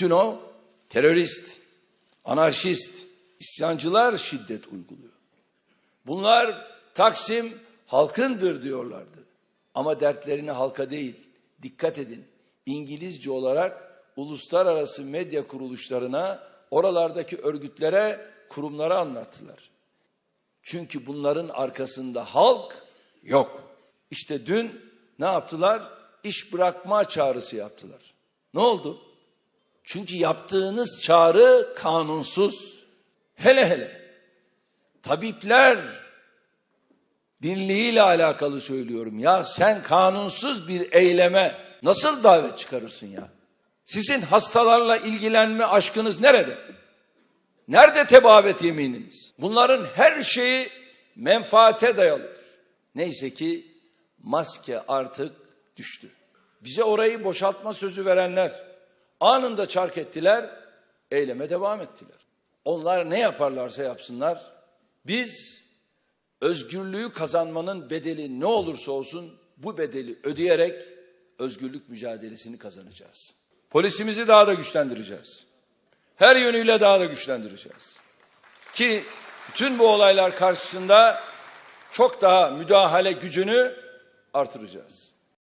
Bütün o terörist, anarşist, isyancılar şiddet uyguluyor. Bunlar Taksim halkındır diyorlardı. Ama dertlerini halka değil, dikkat edin. İngilizce olarak uluslararası medya kuruluşlarına, oralardaki örgütlere, kurumlara anlattılar. Çünkü bunların arkasında halk yok. İşte dün ne yaptılar? İş bırakma çağrısı yaptılar. Ne oldu? Çünkü yaptığınız çağrı kanunsuz. Hele hele tabipler birliğiyle alakalı söylüyorum. Ya sen kanunsuz bir eyleme nasıl davet çıkarırsın ya? Sizin hastalarla ilgilenme aşkınız nerede? Nerede tebavet yemininiz? Bunların her şeyi menfaate dayalıdır. Neyse ki maske artık düştü. Bize orayı boşaltma sözü verenler anında çark ettiler, eyleme devam ettiler. Onlar ne yaparlarsa yapsınlar, biz özgürlüğü kazanmanın bedeli ne olursa olsun bu bedeli ödeyerek özgürlük mücadelesini kazanacağız. Polisimizi daha da güçlendireceğiz. Her yönüyle daha da güçlendireceğiz. Ki bütün bu olaylar karşısında çok daha müdahale gücünü artıracağız.